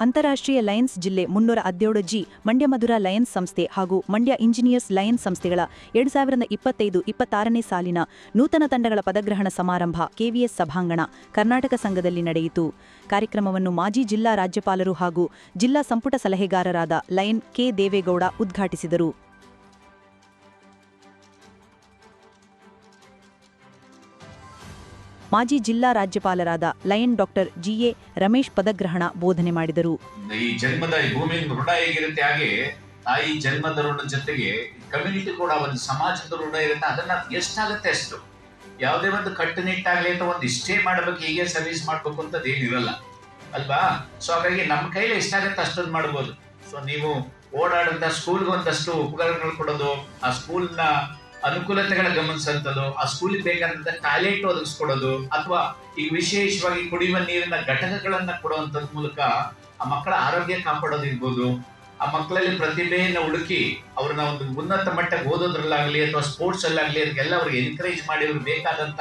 ಅಂತಾರಾಷ್ಟ್ರೀಯ ಲಯನ್ಸ್ ಜಿಲ್ಲೆ ಮುನ್ನೂರ ಹದಿನೇಳು ಜಿ ಮಂಡ್ಯ ಮಧುರ ಲಯನ್ಸ್ ಸಂಸ್ಥೆ ಹಾಗೂ ಮಂಡ್ಯ ಇಂಜಿನಿಯರ್ಸ್ ಲಯನ್ಸ್ ಸಂಸ್ಥೆಗಳ ಎರಡು ಸಾವಿರದ ಇಪ್ಪತ್ತೈದು ಇಪ್ಪತ್ತಾರನೇ ಸಾಲಿನ ನೂತನ ತಂಡಗಳ ಪದಗ್ರಹಣ ಸಮಾರಂಭ ಕೆವಿಎಸ್ ಸಭಾಂಗಣ ಕರ್ನಾಟಕ ಸಂಘದಲ್ಲಿ ನಡೆಯಿತು. ಕಾರ್ಯಕ್ರಮವನ್ನು ಮಾಜಿ ಜಿಲ್ಲಾ ರಾಜ್ಯಪಾಲರು ಹಾಗೂ ಜಿಲ್ಲಾ ಸಂಪುಟ ಸಲಹೆಗಾರರಾದ ಲಯನ್ ಕೆ ದೇವೇಗೌಡ ಉದ್ಘಾಟಿಸಿದರು. ಮಾಜಿ ಜಿಲ್ಲಾ ರಾಜ್ಯಪಾಲರಾದ ಲಯನ್ ಡಾಕ್ಟರ್ ಜಿಎ ರಮೇಶ್ ಪದಗ್ರಹಣ ಬೋಧನೆ ಮಾಡಿದರು. ಈ ಜನ್ಮದ ಭೂಮಿ ಋಣ ಹೇಗಿರುತ್ತೆ ಹಾಗೆ ತಾಯಿ ಜನ್ಮದ ಋಣ ಜೊತೆಗೆ ಕಮ್ಯುನಿಟಿ ಕೂಡ ಒಂದು ಸಮಾಜದ ಋಣ ಇರುತ್ತೆ. ಅದನ್ನ ಎಷ್ಟಾಗುತ್ತೆ ಅಷ್ಟು? ಯಾವುದೇ ಒಂದು ಕಟ್ಟುನಿಟ್ಟಾಗಲಿ ಅಂತ ಒಂದು ಇಷ್ಟೇ ಮಾಡಬೇಕು, ಹೀಗೆ ಸರ್ವಿಸ್ ಮಾಡ್ಬೇಕು ಅಂತ ಏನಿರಲ್ಲ ಅಲ್ವಾ? ಸೊ ಹಾಗಾಗಿ ನಮ್ಮ ಕೈಲಿ ಎಷ್ಟಾಗುತ್ತೆ ಅಷ್ಟೊಂದು ಮಾಡ್ಬೋದು. ಸೊ ನೀವು ಓಡಾಡಂತ ಸ್ಕೂಲ್ಗೆ ಒಂದಷ್ಟು ಉಪಕರಣಗಳು ಕೊಡೋದು, ಆ ಸ್ಕೂಲ್ನ ಅನುಕೂಲತೆಗಳ ಗಮನಿಸಂತದ್ದು, ಆ ಸ್ಕೂಲಿಗೆ ಬೇಕಾದಂತ ಟಾಯ್ಲೆಟ್ ಒದಗಿಸ್ಕೊಡೋದು, ಅಥವಾ ಈಗ ವಿಶೇಷವಾಗಿ ಕುಡಿಯುವ ನೀರಿನ ಘಟಕಗಳನ್ನ ಕೊಡುವಂತದ್ ಮೂಲಕ ಆ ಮಕ್ಕಳ ಆರೋಗ್ಯ ಕಾಪಾಡೋದಿರ್ಬೋದು. ಆ ಮಕ್ಕಳಲ್ಲಿ ಪ್ರತಿಭೆಯನ್ನು ಹುಡುಕಿ ಅವ್ರನ್ನ ಒಂದು ಉನ್ನತ ಮಟ್ಟಕ್ಕೆ ಓದೋದ್ರಲ್ಲಾಗಲಿ ಅಥವಾ ಸ್ಪೋರ್ಟ್ಸ್ ಅಲ್ಲಾಗಲಿ ಅದಕ್ಕೆಲ್ಲ ಅವ್ರಿಗೆ ಎನ್ಕರೇಜ್ ಮಾಡಿ ಅವ್ರಿಗೆ ಬೇಕಾದಂತ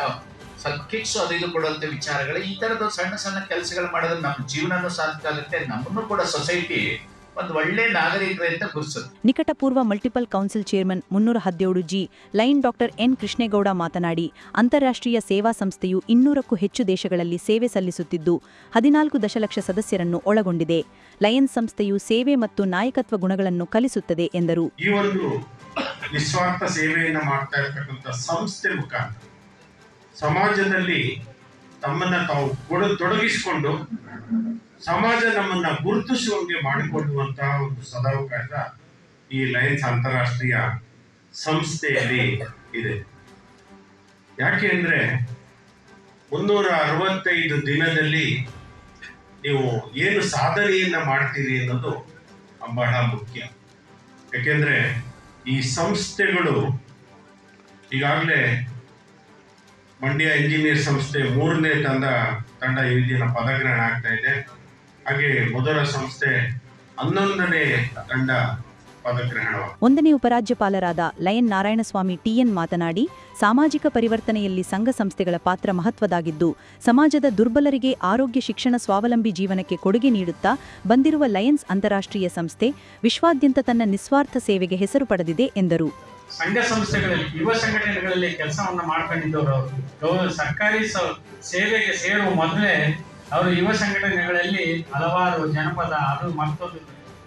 ಸ್ವಲ್ಪ ಕಿಟ್ಸ್ ಅದು ಇದು ಕೊಡುವಂತ ವಿಚಾರಗಳು, ಈ ತರದ ಸಣ್ಣ ಸಣ್ಣ ಕೆಲಸಗಳು ಮಾಡೋದ್ರೆ ನಮ್ಮ ಜೀವನನೂ ಸಾಧ್ಯ ಆಗುತ್ತೆ, ನಮ್ಮನ್ನು ಕೂಡ ಸೊಸೈಟಿ ಒಂದು ಒಳ್ಳೆ ನಾಗರಿಕರು ಅಂತ ಗುರುಸುತ್ತೆ ನಿಕಟಪೂರ್ವ ಮಲ್ಟಿಪಲ್ ಕೌನ್ಸಿಲ್ ಚೇರ್ಮನ್ ಮುನ್ನೂರ ಹದಿನೇಳು G lion doctor N Krishnegowda ಮಾತನಾಡಿ ಅಂತಾರಾಷ್ಟ್ರೀಯ ಸೇವಾ ಸಂಸ್ಥೆಯು ಇನ್ನೂರಕ್ಕೂ ಹೆಚ್ಚು ದೇಶಗಳಲ್ಲಿ ಸೇವೆ ಸಲ್ಲಿಸುತ್ತಿದ್ದು ಹದಿನಾಲ್ಕು ದಶಲಕ್ಷ ಸದಸ್ಯರನ್ನು ಒಳಗೊಂಡಿದೆ. ಲಯನ್ ಸಂಸ್ಥೆಯು ಸೇವೆ ಮತ್ತು ನಾಯಕತ್ವ ಗುಣಗಳನ್ನು ಕಲಿಸುತ್ತದೆ ಎಂದರು. ಈ ಒಂದು ನಿಸ್ವಾರ್ಥ ಸೇವೆಯನ್ನು ಮಾಡ್ತಾ ಇರತಕ್ಕಂಥ ಸಂಸ್ಥೆ ಮುಖಾಂತರ ಸಮಾಜದಲ್ಲಿ ತಮ್ಮನ್ನ ತಾವು ತೊಡಗಿಸಿಕೊಂಡು ಸಮಾಜ ನಮ್ಮನ್ನ ಗುರುತಿಸುವಂಗೆ ಮಾಡಿಕೊಳ್ಳುವಂತಹ ಒಂದು ಸದಾವಕಾಶ ಈ ಲಯನ್ಸ್ ಅಂತಾರಾಷ್ಟ್ರೀಯ ಸಂಸ್ಥೆಯಲ್ಲಿ ಇದೆ. ಯಾಕೆ ಅಂದ್ರೆ ಮುನ್ನೂರ ಅರವತ್ತೈದು ದಿನದಲ್ಲಿ ನೀವು ಏನು ಸಾಧನೆಯನ್ನ ಮಾಡ್ತೀರಿ ಅನ್ನೋದು ಬಹಳ ಮುಖ್ಯ. ಯಾಕೆಂದ್ರೆ ಈ ಸಂಸ್ಥೆಗಳು ಈಗಾಗಲೇ ಮಂಡ್ಯ ಇಂಜಿನಿಯರ್ ಸಂಸ್ಥೆ ಮೂರನೇ ತಂಡ ತಂಡ ಈ ಪದಗ್ರಹಣ ಆಗ್ತಾ ಇದೆ. ಹಾಗೆ ಮೊದಲ ಸಂಸ್ಥೆ ಹನ್ನೊಂದನೇ ತಂಡ ಒಂದನೇ ಉಪರಾಜ್ಯಪಾಲರಾದ ಲಯನ್ ನಾರಾಯಣಸ್ವಾಮಿ ಟಿಎನ್ ಮಾತನಾಡಿ ಸಾಮಾಜಿಕ ಪರಿವರ್ತನೆಯಲ್ಲಿ ಸಂಘ ಸಂಸ್ಥೆಗಳ ಪಾತ್ರ ಮಹತ್ವದಾಗಿದ್ದು ಸಮಾಜದ ದುರ್ಬಲರಿಗೆ ಆರೋಗ್ಯ ಶಿಕ್ಷಣ ಸ್ವಾವಲಂಬಿ ಜೀವನಕ್ಕೆ ಕೊಡುಗೆ ನೀಡುತ್ತಾ ಬಂದಿರುವ ಲಯನ್ಸ್ ಅಂತಾರಾಷ್ಟ್ರೀಯ ಸಂಸ್ಥೆ ವಿಶ್ವಾದ್ಯಂತ ತನ್ನ ನಿಸ್ವಾರ್ಥ ಸೇವೆಗೆ ಹೆಸರು ಪಡೆದಿದೆ ಎಂದರು. ಸಂಘ ಸಂಸ್ಥೆಗಳಲ್ಲಿ ಯುವ ಸಂಘಟನೆಗಳಲ್ಲಿ ಕೆಲಸವನ್ನು ಮಾಡ್ಕೊಂಡಿದ್ದವರು ಸರ್ಕಾರಿ ಸೇವೆಗೆ ಸೇರುವ ಮೊದಲೇ ಅವರು ಯುವ ಸಂಘಟನೆಗಳಲ್ಲಿ ಹಲವಾರು ಜನಪದ ಅದು ಮತ್ತೊಂದು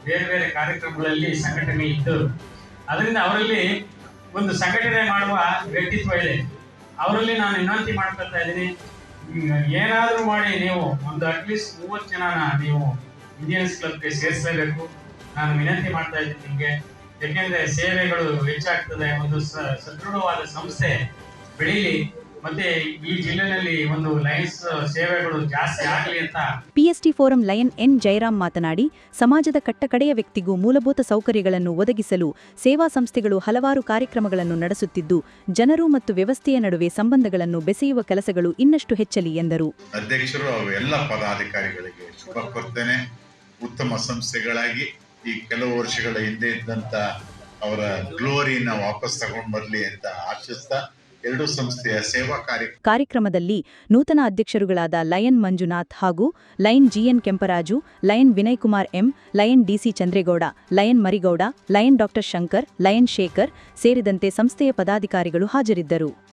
ಬೇರೆ ಬೇರೆ ಕಾರ್ಯಕ್ರಮಗಳಲ್ಲಿ ಸಂಘಟನೆ ಇದ್ದು ಅದರಿಂದ ಅವರಲ್ಲಿ ಒಂದು ಸಂಘಟನೆ ಮಾಡುವ ವ್ಯಕ್ತಿತ್ವ ಇದೆ. ಅವರಲ್ಲಿ ನಾನು ವಿನಂತಿ ಮಾಡ್ಕೊಳ್ತಾ ಇದ್ದೀನಿ ಏನಾದರೂ ಮಾಡಿ ನೀವು ಒಂದು ಅಟ್ಲೀಸ್ಟ್ ಮೂವತ್ತು ಜನನ ನೀವು ಇಂಡಿಯನ್ಸ್ ಕ್ಲಬ್ಗೆ ಸೇರಿಸಲೇಬೇಕು ನಾನು ವಿನಂತಿ ಮಾಡ್ತಾ ಇದ್ದೀನಿ ನಿಮಗೆ. ಯಾಕೆಂದರೆ ಸೇವೆಗಳು ಹೆಚ್ಚಾಗ್ತದೆ, ಒಂದು ಸದೃಢವಾದ ಸಂಸ್ಥೆ ಬೆಳೀಲಿ. ಮತ್ತೆ ಈ ಜಿಲ್ಲೆನಲ್ಲಿ ಒಂದು ಸೇವೆಗಳು ಜಾಸ್ತಿ ಆಗಲಿ ಅಂತ. PST forum lion N. Jayaram ಮಾತನಾಡಿ ಸಮಾಜದ ಕಟ್ಟಕಡೆಯ ವ್ಯಕ್ತಿಗೂ ಮೂಲಭೂತ ಸೌಕರ್ಯಗಳನ್ನು ಒದಗಿಸಲು ಸೇವಾ ಸಂಸ್ಥೆಗಳು ಹಲವಾರು ಕಾರ್ಯಕ್ರಮಗಳನ್ನು ನಡೆಸುತ್ತಿದ್ದು ಜನರು ಮತ್ತು ವ್ಯವಸ್ಥೆಯ ನಡುವೆ ಸಂಬಂಧಗಳನ್ನು ಬೆಸೆಯುವ ಕೆಲಸಗಳು ಇನ್ನಷ್ಟು ಹೆಚ್ಚಲಿ ಎಂದರು. ಅಧ್ಯಕ್ಷರು ಎಲ್ಲ ಪದಾಧಿಕಾರಿಗಳಿಗೆ ಶುಭ ಕೊರ್ತೇನೆ. ಉತ್ತಮ ಸಂಸ್ಥೆಗಳಾಗಿ ಈ ಕೆಲವು ವರ್ಷಗಳ ಹಿಂದೆ ಇದ್ದಂತ ಅವರ ಗ್ಲೋರಿನ ವಾಪಸ್ ತಗೊಂಡು ಬರಲಿ ಅಂತ ಆಶಿಸ್ತಾ ಎರಡೂ ಸಂಸ್ಥೆಯ ಸೇವಾ ಕಾರ್ಯ ಕಾರ್ಯಕ್ರಮದಲ್ಲಿ ನೂತನ ಅಧ್ಯಕ್ಷರುಗಳಾದ ಲಯನ್ ಮಂಜುನಾಥ್ ಹಾಗೂ lion GN Kemparaju, lion Vinay Kumar M, lion DC Chandregowda, lion Marigowda, lion doctor Shankar, lion Shekar ಸೇರಿದಂತೆ ಸಂಸ್ಥೆಯ ಪದಾಧಿಕಾರಿಗಳು ಹಾಜರಿದ್ದರು.